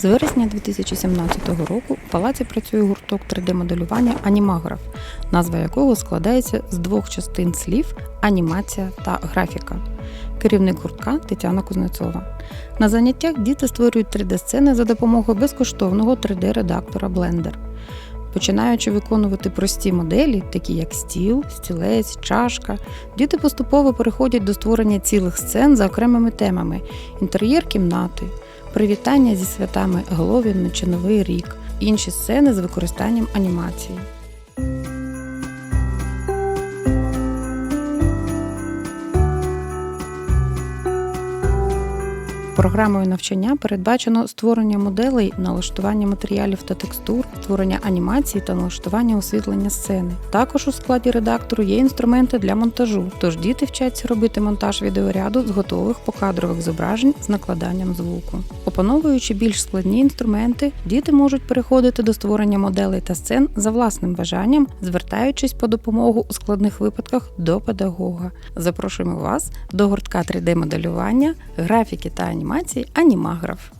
З вересня 2017 року в палаці працює гурток 3D-моделювання Анімаграф, назва якого складається з двох частин слів анімація та графіка. Керівник гуртка Тетяна Кузнецова. На заняттях діти створюють 3D-сцени за допомогою безкоштовного 3D-редактора Blender. Починаючи виконувати прості моделі, такі як стіл, стілець, чашка, діти поступово переходять до створення цілих сцен за окремими темами: інтер'єр кімнати, привітання зі святами Головін чи Новий рік, інші сцени з використанням анімації. Програмою навчання передбачено створення моделей, налаштування матеріалів та текстур, створення анімації та налаштування освітлення сцени. Також у складі редактору є інструменти для монтажу, тож діти вчаться робити монтаж відеоряду з готових покадрових зображень з накладанням звуку. Опановуючи більш складні інструменти, діти можуть переходити до створення моделей та сцен за власним бажанням, звертаючись по допомогу у складних випадках до педагога. Запрошуємо вас до гуртка 3D-моделювання, графіки та анімації Анімаграф.